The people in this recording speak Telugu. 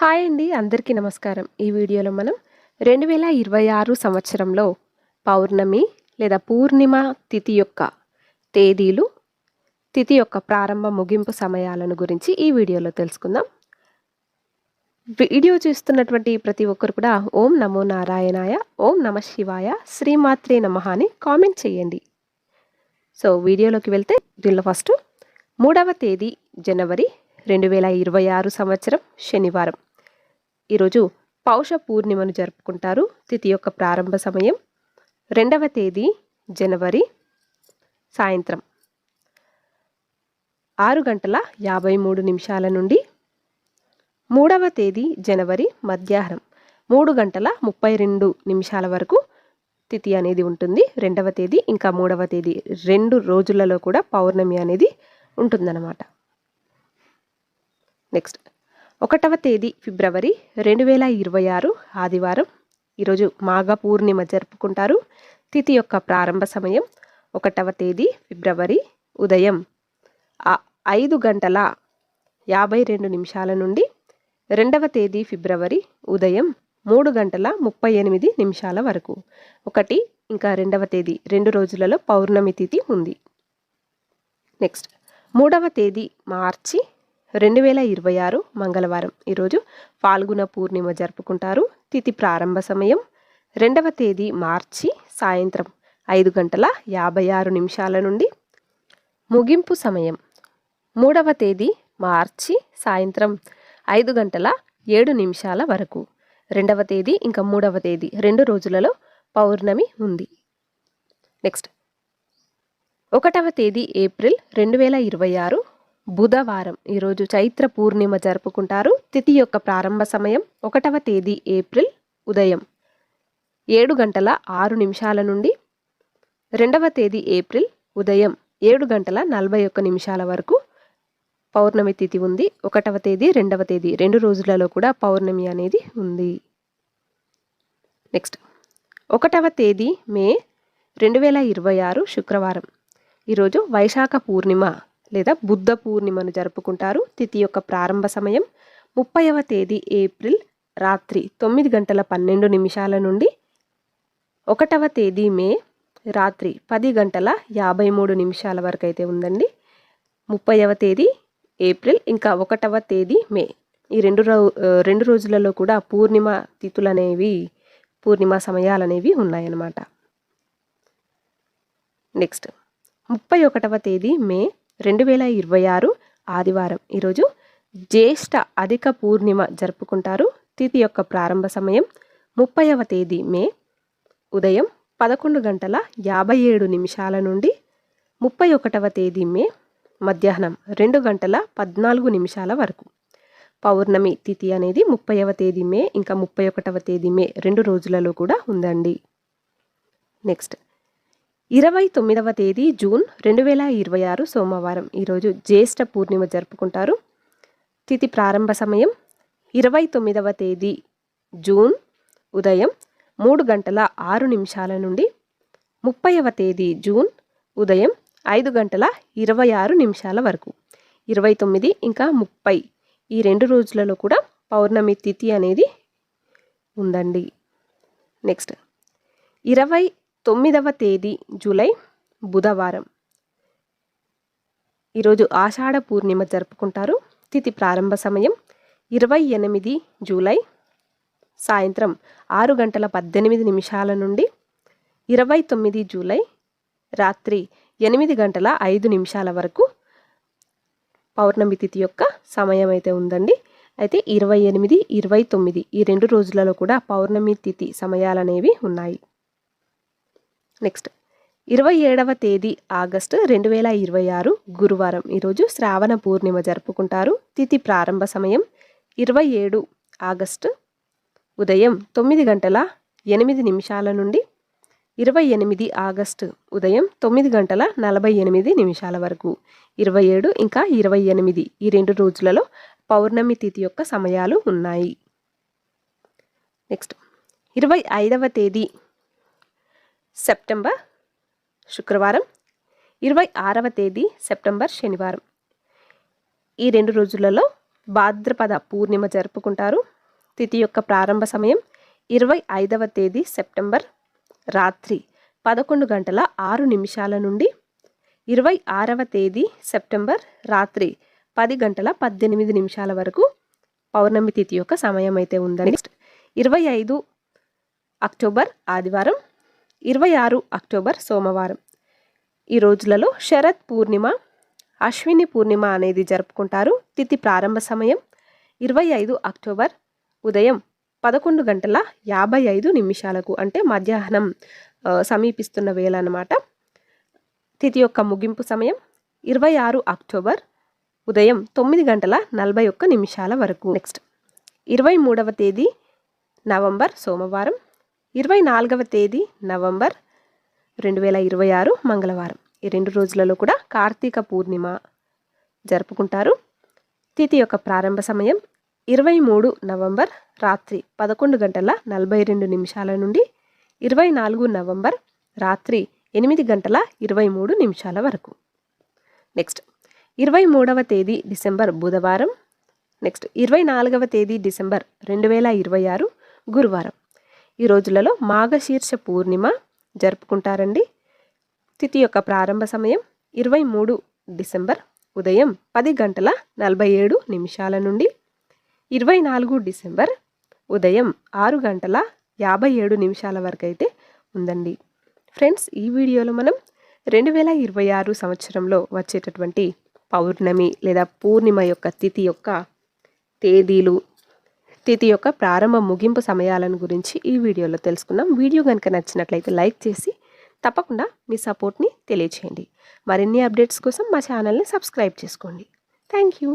హాయ్ అండి అందరికీ నమస్కారం. ఈ వీడియోలో మనం రెండు వేల ఇరవై ఆరు సంవత్సరంలో పౌర్ణమి లేదా పూర్ణిమ తిథి యొక్క తేదీలు తిథి యొక్క ప్రారంభ ముగింపు సమయాలను గురించి ఈ వీడియోలో తెలుసుకుందాం. వీడియో చూస్తున్నటువంటి ప్రతి ఒక్కరు కూడా ఓం నమో నారాయణాయ ఓం నమ శివాయ శ్రీమాత్రే నమ అని కామెంట్ చేయండి. సో వీడియోలోకి వెళ్తే దీనిలో ఫస్ట్ మూడవ తేదీ జనవరి రెండు వేల ఇరవై ఆరు సంవత్సరం శనివారం. ఈరోజు పౌష పూర్ణిమను జరుపుకుంటారు. తిథి యొక్క ప్రారంభ సమయం రెండవ తేదీ జనవరి సాయంత్రం. ఆరు గంటల యాభై మూడు నిమిషాల నుండి మూడవ తేదీ జనవరి మధ్యాహ్నం మూడు గంటల ముప్పై రెండు నిమిషాల వరకు తిథి అనేది ఉంటుంది. రెండవ తేదీ ఇంకా మూడవ తేదీ రెండు రోజులలో కూడా పౌర్ణమి అనేది ఉంటుందన్నమాట. నెక్స్ట్ ఒకటవ తేదీ ఫిబ్రవరి రెండు వేల ఇరవై ఆరు ఆదివారం. ఈరోజు మాఘ పూర్ణిమ జరుపుకుంటారు. తిథి యొక్క ప్రారంభ సమయం ఒకటవ తేదీ ఫిబ్రవరి ఉదయం. ఐదు గంటల యాభై రెండు నిమిషాల నుండి రెండవ తేదీ ఫిబ్రవరి ఉదయం మూడు గంటల ముప్పై ఎనిమిది నిమిషాల వరకు. ఒకటి ఇంకా రెండవ తేదీ రెండు రోజులలో పౌర్ణమి తిథి ఉంది. నెక్స్ట్ మూడవ తేదీ మార్చి రెండు వేల ఇరవై ఆరు మంగళవారం. ఈరోజు ఫాల్గుణ పూర్ణిమ జరుపుకుంటారు. తిథి ప్రారంభ సమయం రెండవ తేదీ మార్చి సాయంత్రం ఐదు గంటల యాభై ఆరు నిమిషాల నుండి. ముగింపు సమయం మూడవ తేదీ మార్చి సాయంత్రం ఐదు గంటల ఏడు నిమిషాల వరకు. రెండవ తేదీ ఇంకా మూడవ తేదీ రెండు రోజులలో పౌర్ణమి ఉంది. నెక్స్ట్. ఒకటవ తేదీ ఏప్రిల్ రెండు వేల ఇరవై ఆరు బుధవారం ఈరోజు చైత్ర పూర్ణిమ జరుపుకుంటారు. తిథి యొక్క ప్రారంభ సమయం ఒకటవ తేదీ ఏప్రిల్ ఉదయం ఏడు గంటల ఆరు నిమిషాల నుండి రెండవ తేదీ ఏప్రిల్ ఉదయం ఏడు గంటల నలభై ఒక్క నిమిషాల వరకు పౌర్ణమి తిథి ఉంది. ఒకటవ తేదీ రెండవ తేదీ రెండు రోజులలో కూడా పౌర్ణమి అనేది ఉంది. నెక్స్ట్ ఒకటవ తేదీ మే రెండు వేల ఇరవై ఆరు శుక్రవారం. ఈరోజు వైశాఖ పూర్ణిమ. లేదా బుద్ధ పూర్ణిమను జరుపుకుంటారు. తిథి యొక్క ప్రారంభ సమయం ముప్పైవ తేదీ ఏప్రిల్ రాత్రి తొమ్మిది గంటల పన్నెండు నిమిషాల నుండి ఒకటవ తేదీ మే రాత్రి పది గంటల యాభై మూడు నిమిషాల వరకు అయితే ఉందండి. ముప్పైవ తేదీ ఏప్రిల్ ఇంకా ఒకటవ తేదీ మే. ఈ రెండు రో రెండు రోజులలో కూడా పూర్ణిమ తిథులు అనేవి పూర్ణిమ సమయాలు అనేవి ఉన్నాయన్నమాట. నెక్స్ట్ ముప్పై ఒకటవ తేదీ మే రెండు వేల ఇరవై ఆరు ఆదివారం. ఈరోజు జ్యేష్ఠ అధిక పూర్ణిమ జరుపుకుంటారు. తిథి యొక్క ప్రారంభ సమయం ముప్పైవ తేదీ మే. ఉదయం పదకొండు గంటల యాభై ఏడు నిమిషాల నుండి ముప్పై ఒకటవ తేదీ మే. మధ్యాహ్నం రెండు గంటల పద్నాలుగు నిమిషాల వరకు. పౌర్ణమి తిథి అనేది ముప్పైవ తేదీ మే. ఇంకా ముప్పై ఒకటవ తేదీ మే రెండు రోజులలో కూడా ఉందండి. నెక్స్ట్ ఇరవై తొమ్మిదవ తేదీ జూన్ రెండు వేల ఇరవై ఆరు సోమవారం. ఈరోజు జ్యేష్ఠ పూర్ణిమ జరుపుకుంటారు. తిథి ప్రారంభ సమయం ఇరవై తొమ్మిదవ తేదీ జూన్ ఉదయం మూడు గంటల ఆరు నిమిషాల నుండి ముప్పైవ తేదీ జూన్ ఉదయం ఐదు గంటల ఇరవై ఆరు నిమిషాల వరకు. ఇరవై తొమ్మిది ఇంకా ముప్పై ఈ రెండు రోజులలో కూడా పౌర్ణమి తిథి అనేది ఉందండి. నెక్స్ట్ ఇరవై తొమ్మిదవ తేదీ జూలై బుధవారం. ఈరోజు ఆషాఢ పూర్ణిమ జరుపుకుంటారు. తిథి ప్రారంభ సమయం ఇరవై ఎనిమిది జూలై సాయంత్రం ఆరు గంటల పద్దెనిమిది నిమిషాల నుండి ఇరవై తొమ్మిది జూలై రాత్రి ఎనిమిది గంటల ఐదు నిమిషాల వరకు పౌర్ణమి తిథి యొక్క సమయం అయితే ఉందండి. అయితే ఇరవై ఎనిమిది ఇరవై తొమ్మిది ఈ రెండు రోజులలో కూడా పౌర్ణమి తిథి సమయాలనేవి ఉన్నాయి. నెక్స్ట్ ఇరవై ఏడవ తేదీ ఆగస్టు రెండు వేల ఇరవై ఆరు గురువారం. ఈరోజు శ్రావణ పూర్ణిమ జరుపుకుంటారు. తిథి ప్రారంభ సమయం ఇరవై ఏడు ఆగస్టు ఉదయం తొమ్మిది గంటల ఎనిమిది నిమిషాల నుండి ఇరవై ఎనిమిది ఆగస్టు ఉదయం తొమ్మిది గంటల నలభై ఎనిమిది నిమిషాల వరకు. ఇరవై ఏడు ఇంకా ఇరవై ఎనిమిది ఈ రెండు రోజులలో పౌర్ణమి తిథి యొక్క సమయాలు ఉన్నాయి. నెక్స్ట్ ఇరవై ఐదవ తేదీ సెప్టెంబర్ శుక్రవారం ఇరవై ఆరవ తేదీ సెప్టెంబర్ శనివారం. ఈ రెండు రోజులలో భాద్రపద పూర్ణిమ జరుపుకుంటారు. తిథి యొక్క ప్రారంభ సమయం ఇరవై ఐదవ తేదీ సెప్టెంబర్ రాత్రి పదకొండు గంటల ఆరు నిమిషాల నుండి ఇరవై ఆరవ తేదీ సెప్టెంబర్ రాత్రి పది గంటల పద్దెనిమిది నిమిషాల వరకు పౌర్ణమి తిథి యొక్క సమయం అయితే ఉందండి ఇరవై ఐదు అక్టోబర్ ఆదివారం ఇరవై ఆరు అక్టోబర్ సోమవారం. ఈ రోజులలో శరత్ పూర్ణిమ అశ్విని పూర్ణిమ అనేది జరుపుకుంటారు. తిథి ప్రారంభ సమయం ఇరవై ఐదు అక్టోబర్. ఉదయం పదకొండు గంటల యాభై ఐదు నిమిషాలకు అంటే మధ్యాహ్నం సమీపిస్తున్న వేళ అన్నమాట తిథి యొక్క ముగింపు సమయం ఇరవై ఆరు అక్టోబర్. ఉదయం తొమ్మిది గంటల నలభై ఒక్క నిమిషాల వరకు. నెక్స్ట్ ఇరవై మూడవ తేదీ నవంబర్ సోమవారం. ఇరవై నాలుగవ తేదీ నవంబర్ రెండు వేల ఇరవై ఆరు మంగళవారం. ఈ రెండు రోజులలో కూడా కార్తీక పూర్ణిమ జరుపుకుంటారు. తిథి యొక్క ప్రారంభ సమయం ఇరవై మూడు నవంబర్ రాత్రి పదకొండు గంటల నలభై రెండు నిమిషాల నుండి ఇరవై నాలుగు నవంబర్ రాత్రి ఎనిమిది గంటల ఇరవై మూడు నిమిషాల వరకు. నెక్స్ట్ ఇరవై మూడవ తేదీ డిసెంబర్ బుధవారం. నెక్స్ట్ ఇరవై నాలుగవ తేదీ డిసెంబర్ రెండు వేల ఇరవై ఆరు గురువారం. ఈ రోజులలో మాఘశీర్ష పూర్ణిమ జరుపుకుంటారండి. తిథి యొక్క ప్రారంభ సమయం ఇరవై మూడు డిసెంబర్ ఉదయం పది గంటల నలభై ఏడు నిమిషాల నుండి ఇరవై నాలుగు డిసెంబర్ ఉదయం ఆరు గంటల యాభై ఏడు నిమిషాల వరకు అయితే ఉందండి. ఫ్రెండ్స్ ఈ వీడియోలో మనం రెండు వేల ఇరవై ఆరు సంవత్సరంలో వచ్చేటటువంటి పౌర్ణమి లేదా పూర్ణిమ యొక్క తిథి యొక్క తేదీలు తిథి యొక్క ప్రారంభ ముగింపు సమయాలను గురించి ఈ వీడియోలో తెలుసుకున్నాం వీడియో కనుక నచ్చినట్లయితే లైక్ చేసి తప్పకుండా మీ సపోర్ట్ని తెలియచేయండి. మరిన్ని అప్డేట్స్ కోసం మా ఛానల్ని సబ్స్క్రైబ్ చేసుకోండి. Thank you.